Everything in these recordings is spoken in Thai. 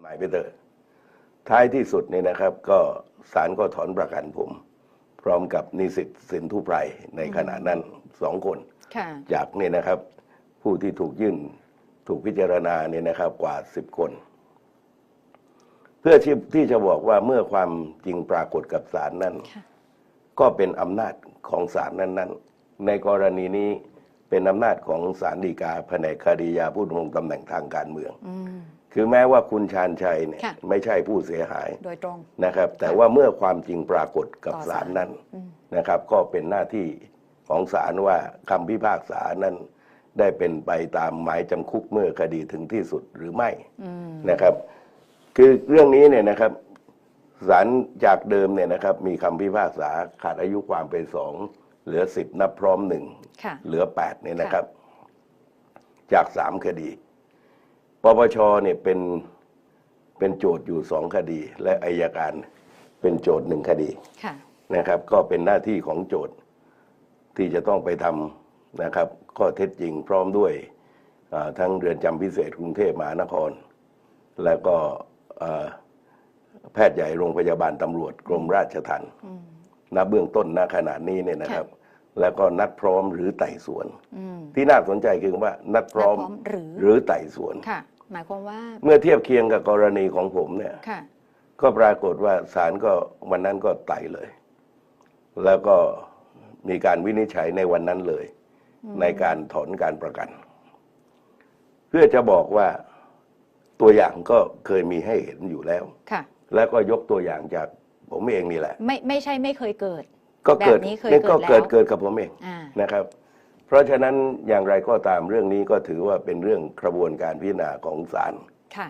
หมายไปเถอะท้ายที่สุดเนี่ยนะครับ ก็ศาลก็ถอนประกันผม พร้อมกับนิสิตสินทุไพรในขณะนั้นสองคนค่ะจากเนี่ยนะครับ ผู้ที่ถูกยื่นถูกพิจารณาเนี่ยนะครับกว่าสิบคน เพื่อที่ที่จะบอกว่าเมื่อความจริงปรากฏกับศาลนั้นค่ะก็เป็นอำนาจของศาลนั้นๆ ในกรณีนี้เป็นอำนาจของศาลฎีกาแผนกคดียาผู้ดำรงตำแหน่งทางการเมืองอืม คือแม้ว่าคุณชาญชัยเนี่ยค่ะไม่ใช่ผู้เสียหายโดยตรง นะครับ แต่ว่าเมื่อความจริงปรากฏกับต่อศาศาลลนั้นอืม นะครับ ก็เป็นหน้าที่ของศาลว่าคำพิพากษานั้น ได้เป็นไปตามหมายจำคุกเมื่อคดีถึงที่สุดหรือไม่ อืม นะครับ คือเรื่องนี้เนี่ยนะครับศาลจากเดิมเนี่ยนะครับ มีคำพิพากษาขาดอายุความไปสองเหลือสิบนับพร้อมหนึ่งค่ะ เหลือแปดเนี่ยนะครับ จากสามคดี ปปชเนี่ยเป็นเป็นโจทย์อยู่สองคดี และอายการเป็นโจทย์หนึ่งคดีค่ะนะครับ ก็เป็นหน้าที่ของโจทย์ที่จะต้องไปทำนะครับข้อเท็จจริงพร้อมด้วยอ่าทั้งเรือนจำพิเศษกรุงเทพมหานคร แล้วก็อ่าแพทย์ใหญ่โรงพยาบาลตำรวจกรมราชทัณฑ์อืมณเบื้องต้นณขณะนี้เนี่ยนะครับ แล้วก็นัดพร้อมหรือไต่สวนอืมที่น่าสนใจคือว่านัดพร้อมนัดพร้อมหรือหรือไต่สวนค่ะ หมายความว่า เมื่อเทียบเคียงกับกรณีของผมเนี่ยค่ะก็ปรากฏว่าศาลก็วันนั้นก็ไต่เลย แล้วก็มีการวินิจฉัยในวันนั้นเลย ในการถอนการประกัน เพื่อจะบอกว่าตัวอย่างก็เคยมีให้เห็นอยู่แล้ว ค่ะ แล้วก็ยกตัวอย่างจากผมเองนี่แหละ ไม่ไม่ใช่ไม่เคยเกิด ก็เกิดแบบนี้เคยนี่ก็เกิเกิดดแล้วเกิดกับผมเองอ่านะครับ เพราะฉะนั้นอย่างไรก็ตามเรื่องนี้ก็ถือว่าเป็นเรื่องกระบวนการพิจารณาของศาล ค่ะ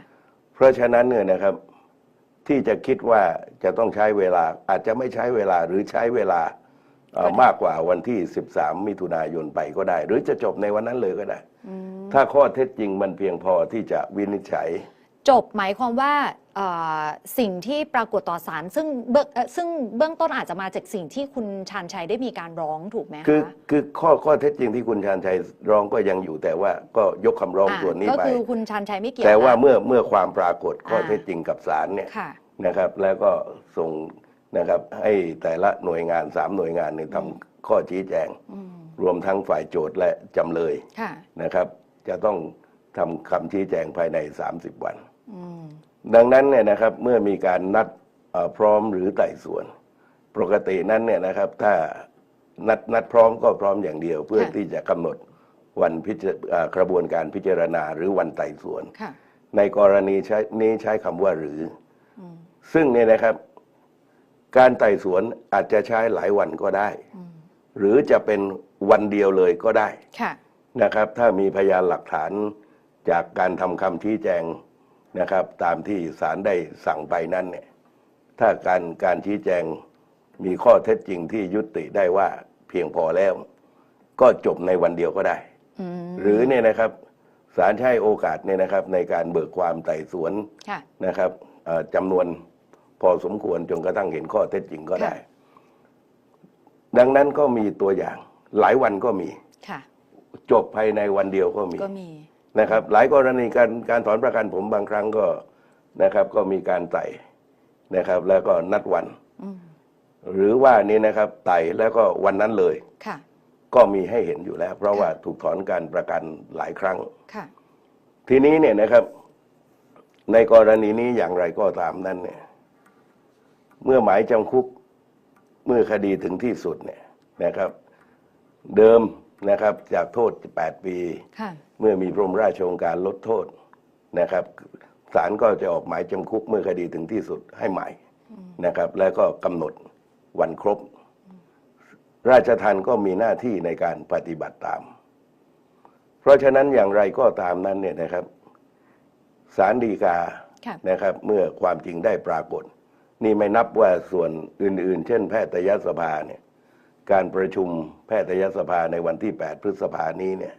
เพราะฉะนั้นเนี่ยนะครับที่จะคิดว่าจะต้องใช้เวลาอาจจะไม่ใช้เวลาหรือใช้เวลาเอ่อก็ได้ มากกว่าวันที่ 13 มิถุนายนไปก็ได้ หรือจะจบในวันนั้นเลยก็ได้ อืมถ้าข้อเท็จจริงมันเพียงพอที่จะวินิจฉัย จบหมายความว่าเอ่อสิ่งที่ปรากฏต่อศาลซึ่งเบื้องเอ่อซึ่งเบื้องต้นอาจจะมาจากสิ่งที่คุณชาญชัยได้มีการร้องถูกไหมคะคือคือข้อข้อเท็จจริงที่คุณชาญชัยร้องก็ยังอยู่แต่ว่าก็ยกคำร้องอ่าส่วนนี้ก็ไปคือคุณชาญชัยไม่เกี่ยวแต่ว่าละเมื่อเมื่อความปรากฏข้ออ่าเท็จจริงกับศาลเนี่ยค่ะนะครับ แล้วก็ส่งนะครับให้แต่ละหน่วยงานสามหน่วยงานเนี่ยทำข้อชี้แจงอืมรวมทั้งฝ่ายโจทย์และจำเลยค่ะนะครับ จะต้องทำคำชี้แจงภายใน 30 วันอืม ดังนั้นเนี่ยนะครับเมื่อมีการนัดเอ่อพร้อมหรือไต่สวน ปกตินั้นเนี่ยนะครับถ้านัดนัดพร้อมก็พร้อมอย่างเดียว เพื่อค่ะที่จะกำหนดวันพิจารเอ่อกระบวนการพิจารณาหรือวันไต่สวนค่ะในกรณีใช้นี้ใช้คำว่าหรืออืมซึ่งเนี่ยนะครับ การไต่สวนอาจจะใช้หลายวันก็ได้อืมหรือจะเป็นวันเดียวเลยก็ได้ค่ะนะครับ ถ้ามีพยานหลักฐานจากการทำคำชี้แจง นะครับ ตามที่ศาลได้สั่งไปนั้นเนี่ยถ้าการการชี้แจงมีข้อเท็จจริงที่ยุติได้ว่าเพียงพอแล้ว ก็จบในวันเดียวก็ได้อืมหรือเนี่ยนะครับศาลใช้โอกาสเนี่ยนะครับ ในการเบิกความไต่สวนค่ะนะครับเอ่อจำนวนพอสมควรจนกระทั่งเห็นข้อเท็จจริงก็ได้ค่ะดังนั้นก็มีตัวอย่าง หลายวันก็มีค่ะจบภายในวันเดียวก็มีก็มี นะครับ หลายกรณีการการถอนประกันผมบางครั้งก็นะครับ ก็มีการไต่นะครับ แล้วก็นัดวันอืมหรือว่านี่นะครับไต่แล้วก็วันนั้นเลยค่ะก็มีให้เห็นอยู่แล้ว เพราะว่าถูกถอนการประกันหลายครั้งค่ะทีนี้เนี่ยนะครับ ในกรณีนี้อย่างไรก็ตามนั้นเนี่ย เมื่อหมายจำคุกเมื่อคดีถึงที่สุดเนี่ยนะครับ เดิม นะครับจากโทษ 8 ปี ค่ะเมื่อมีพระบรมราชโองการลดโทษนะครับศาลก็จะออกหมายจำคุกเมื่อคดีถึงที่สุดให้ใหม่นะครับ แล้วก็กำหนดวันครบ ราชทัณฑ์ก็มีหน้าที่ในการปฏิบัติตาม เพราะฉะนั้นอย่างไรก็ตามนั้นเนี่ยนะครับศาลฎีกาค่ะนะครับ เมื่อความจริงได้ปรากฏ นี่ไม่นับว่าส่วนอื่น ๆ เช่น แพทยสภาเนี่ย การประชุมแพทยสภาในวันที่ 8 พฤษภานี้เนี่ย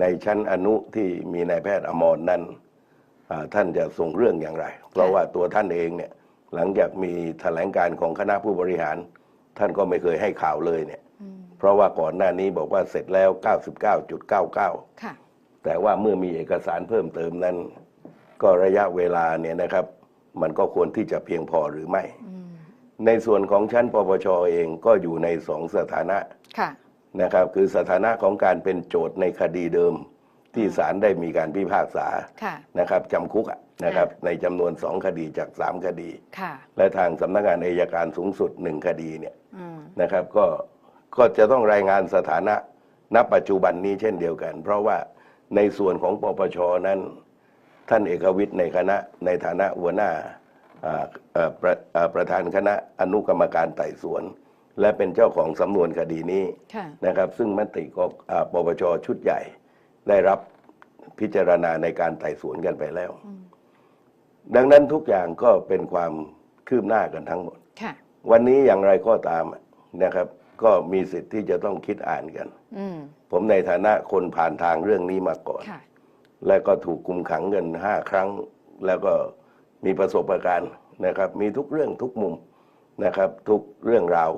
ในชั้นอนุที่มีนายแพทย์อมรนั้นอ่าท่านจะส่งเรื่องอย่างไร เพราะว่าตัวท่านเองเนี่ยหลังจากมีแถลงการของคณะผู้บริหาร ท่านก็ไม่เคยให้ข่าวเลยเนี่ยอืมเพราะว่าก่อนหน้านี้บอกว่าเสร็จแล้ว 99.99ค่ะแต่ว่าเมื่อมีเอกสารเพิ่มเติมนั้นก็ก็ระยะเวลาเนี่ยนะครับ มันก็ควรที่จะเพียงพอหรือไม่อืม ในส่วนของชั้นปปชเองก็อยู่ในสองสถานะค่ะ นะครับคือสถานะของการเป็นโจทย์ในคดีเดิม ที่ศาลได้มีการพิพากษาค่ะนะครับจำคุกอะนะครับในจำนวนสองคดีจากสามคดี ค่ะ และทางสำนักงานอายการสูงสุดหนึ่งคดีเนี่ยอืมนะครับก็ก็จะต้องรายงานสถานะณปัจจุบันนี้เช่นเดียวกัน เพราะว่าในส่วนของปปชนั้น ท่านเอกวิทย์ในคณะในฐานะหัวหน้าอ่าเอ่อ ประอ่าประธานคณะอนุกรรมการไต่สวน และเป็นเจ้าของสำนวนคดีนี้ค่ะนะครับ ซึ่งมติของอ่าปปชชุดใหญ่ ได้รับพิจารณาในการไต่สวนกันไปแล้ว ดังนั้นทุกอย่างก็เป็นความคืบหน้ากันทั้งหมดค่ะวันนี้อย่างไรก็ตามนะครับ ก็มีสิทธิ์ที่จะต้องคิดอ่านกันอืมผมในฐานะคนผ่านทางเรื่องนี้มาก่อนค่ะและก็ถูกคุมขังเงินห้าครั้งแล้วก็ มีประสบการณ์นะครับ มีทุกเรื่องทุกมุมนะครับ ทุกเรื่องราว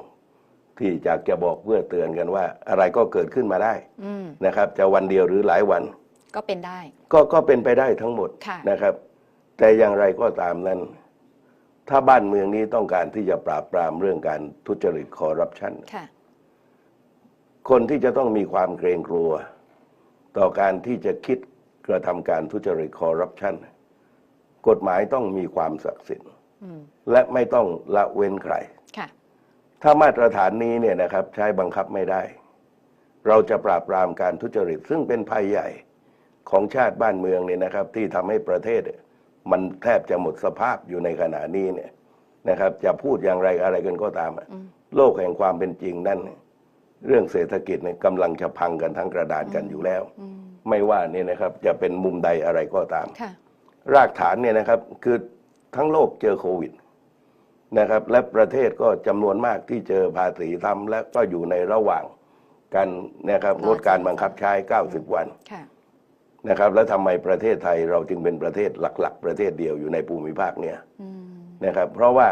ที่อยากจะบอกเพื่อเตือนกันว่า อะไรก็เกิดขึ้นมาได้อืมนะครับ จะวันเดียวหรือหลายวัน ก็เป็นได้ ก็ก็เป็นไปได้ทั้งหมดค่ะนะครับ แต่อย่างไรก็ตามนั้น ถ้าบ้านเมืองนี้ต้องการที่จะปราบปรามเรื่องการทุจริตคอร์รัปชันค่ะคนที่จะต้องมีความเกรงกลัว ต่อการที่จะคิดกระทำการทุจริตคอร์รัปชัน กฎหมายต้องมีความศักดิ์สิทธิ์อืมและไม่ต้องละเว้นใครค่ะถ้ามาตรฐานนี้เนี่ยนะครับใช้บังคับไม่ได้ เราจะปราบปรามการทุจริต ซึ่งเป็นภัยใหญ่ของชาติบ้านเมืองเนี่ยนะครับ ที่ทำให้ประเทศเนี่ยมันแทบจะหมดสภาพอยู่ในขณะนี้เนี่ยนะครับ จะพูดอย่างไรอะไรกันก็ตามอะอืมโลกแห่งความเป็นจริงนั่นเนี่ยเรื่องเศรษฐกิจเนี่ยกำลังจะพังกันทั้งกระดานกันอยู่แล้วอืมไม่ว่าเนี่ยนะครับ จะเป็นมุมใดอะไรก็ตามค่ะ รากฐานเนี่ยนะครับคือทั้งโลกเจอโควิดนะครับและประเทศก็จำนวนมากที่เจอภาษีทำและก็อยู่ในระหว่างการนะครับรองดการบังคับใช้ 90 วันค่ะนะครับ แล้วทำไมประเทศไทยเราจึงเป็นประเทศหลัก ๆ ประเทศเดียวอยู่ในภูมิภาคเนี่ยอืมนะครับ เพราะว่า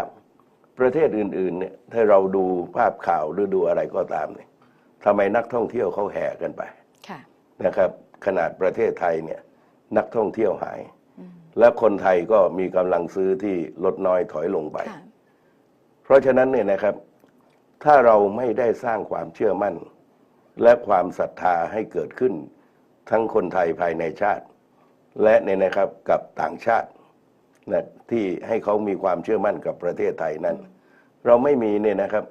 ประเทศอื่นๆเนี่ยถ้าเราดูภาพข่าวหรือดูอะไรก็ตามเนี่ยทำไมนักท่องเที่ยวเขาแห่กันไปค่ะนะครับ ขนาดประเทศไทยเนี่ยนักท่องเที่ยวหายอืม และคนไทยก็มีกำลังซื้อที่ลดน้อยถอยลงไป ค่ะ เพราะฉะนั้นเนี่ยนะครับ ถ้าเราไม่ได้สร้างความเชื่อมั่น และความศรัทธาให้เกิดขึ้น ทั้งคนไทยภายในชาติ และเนี่ยนะครับกับต่างชาตินะที่ให้เขามีความเชื่อมั่นกับประเทศไทยนั้น เราไม่มีเนี่ยนะครับ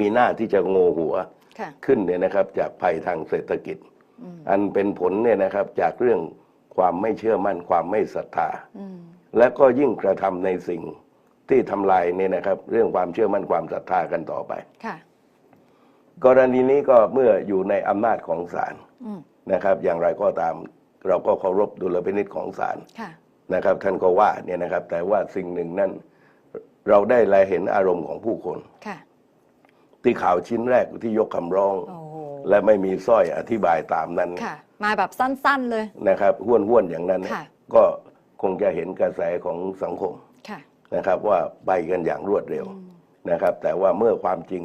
มีหน้าที่จะโงหัวค่ะ ขึ้นเนี่ยนะครับ จากภัยทางเศรษฐกิจ อืม อันเป็นผลเนี่ยนะครับจากเรื่อง ความไม่เชื่อมั่นความไม่ศรัทธาอืมและก็ยิ่งกระทำในสิ่งที่ทำลายเนี่ยนะครับ เรื่องความเชื่อมั่นความศรัทธากันต่อไปค่ะกรณีนี้ก็เมื่ออยู่ในอำนาจของศาลอืมนะครับ อย่างไรก็ตามเราก็เคารพดุลพินิจของศาลค่ะนะครับ ท่านก็ว่าเนี่ยนะครับ แต่ว่าสิ่งหนึ่งนั่นเราได้แลเห็นอารมณ์ของผู้คนค่ะที่ข่าวชิ้นแรกที่ยกคำร้องโอ้โหและไม่มีสร้อยอธิบายตามนั้นค่ะ มาแบบสั้นๆเลยนะครับห้วนห้วนๆอย่างนั้นเนี่ยค่ะก็คงจะเห็นกระแสของสังคมค่ะนะครับว่าไปกันอย่างรวดเร็วนะครับ แต่ว่าเมื่อความจริง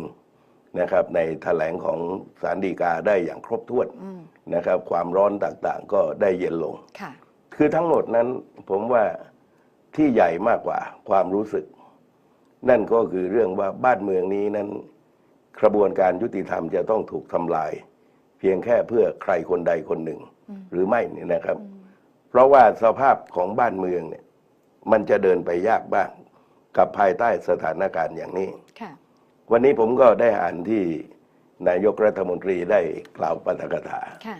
นะครับในแถลงของสารดีกาได้อย่างครบถ้วนอืมนะครับ ความร้อนต่างๆ ก็ได้เย็นลงค่ะคือทั้งหมดนั้นผมว่าที่ใหญ่มากกว่าความรู้สึก นั่นก็คือเรื่องว่าบ้านเมืองนี้นั้นกระบวนการยุติธรรมจะต้องถูกทำลายเพียงแค่เพื่อใครคนใดคนหนึ่ง หรือไม่เนี่ยนะครับ เพราะว่าสภาพของบ้านเมืองเนี่ย มันจะเดินไปยากบ้าง กับภายใต้สถานการณ์อย่างนี้ค่ะวันนี้ผมก็ได้อ่านที่นายกรัฐมนตรีได้กล่าวปาฐกถาค่ะ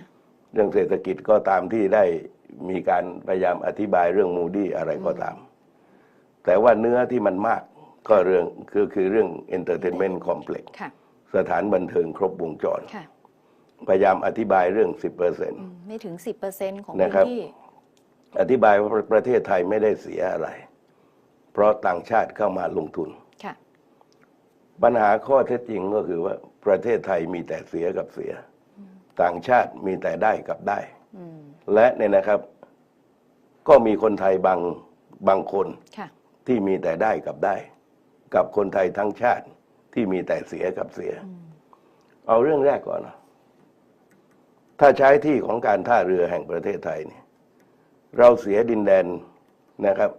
เรื่องเศรษฐกิจก็ตามที่ได้มีการพยายามอธิบายเรื่องมูดี้อะไรก็ตาม แต่ว่าเนื้อที่มันมากก็เรื่องคือคือเรื่อง entertainment complex ค่ะสถานบันเทิงครบวงจรค่ะ พยายามอธิบายเรื่อง 10%อืมไม่ถึงสิบเปอร์เซ็นของนะพื้ครับนที่ อธิบายว่าประเทศไทยไม่ได้เสียอะไร เพราะต่างชาติเข้ามาลงทุนค่ะปัญหาข้อเท็จจริงก็คือว่าประเทศไทยมีแต่เสียกับเสีย ต่างชาติมีแต่ได้กับได้อืมและเนี่ยนะครับ ก็มีคนไทยบางบางคนค่ะที่มีแต่ได้กับได้ กับคนไทยทั้งชาติที่มีแต่เสียกับเสีย เอาเรื่องแรกก่อนนะ ถ้าใช้ที่ของการท่าเรือแห่งประเทศไทยเนี่ยเราเสียดินแดนนะครับ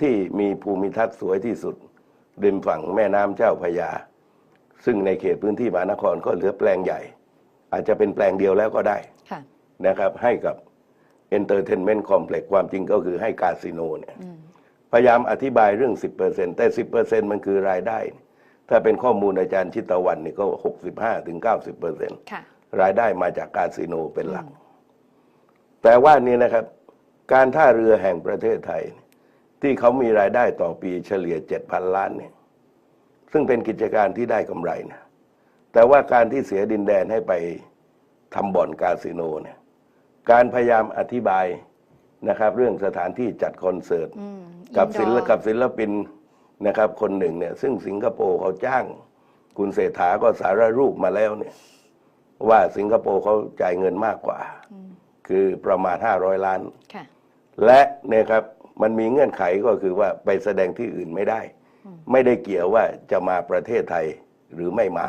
ที่มีภูมิทัศน์สวยที่สุดริมฝั่งแม่น้ำเจ้าพระยา ซึ่งในเขตพื้นที่มหานครก็เหลือแปลงใหญ่ อาจจะเป็นแปลงเดียวแล้วก็ได้ค่ะนะครับ ให้กับ Entertainment Complex ความจริงก็คือให้คาสิโนเนี่ยอืมพยายามอธิบายเรื่อง 10%แต่ 10%มันคือรายได้ ถ้าเป็นข้อมูลอาจารย์ชิตตะวันนี่ก็ 65ถึง90%ค่ะรายได้มาจากคาสิโนเป็นหลัก แต่ว่านี่นะครับ การท่าเรือแห่งประเทศไทย ที่เขามีรายได้ต่อปีเฉลี่ย7,000ล้านเนี่ย ซึ่งเป็นกิจการที่ได้กำไรนะแต่ว่าการที่เสียดินแดนให้ไปทำบ่อนคาสิโนเนี่ย การพยายามอธิบายนะครับ เรื่องสถานที่จัดคอนเสิร์ตอืมกับศิล indoor กับศิลปินนะครับ คนหนึ่งเนี่ย ซึ่งสิงคโปร์เขาจ้าง คุณเศรษฐาก็สารรูปมาแล้วเนี่ย ว่าสิงคโปร์เขาจ่ายเงินมากกว่า คือประมาณ 500 ล้านค่ะและเนี่ยครับมันมีเงื่อนไขก็คือว่าไปแสดงที่อื่นไม่ได้ ไม่ได้เกี่ยวว่าจะมาประเทศไทยหรือไม่มา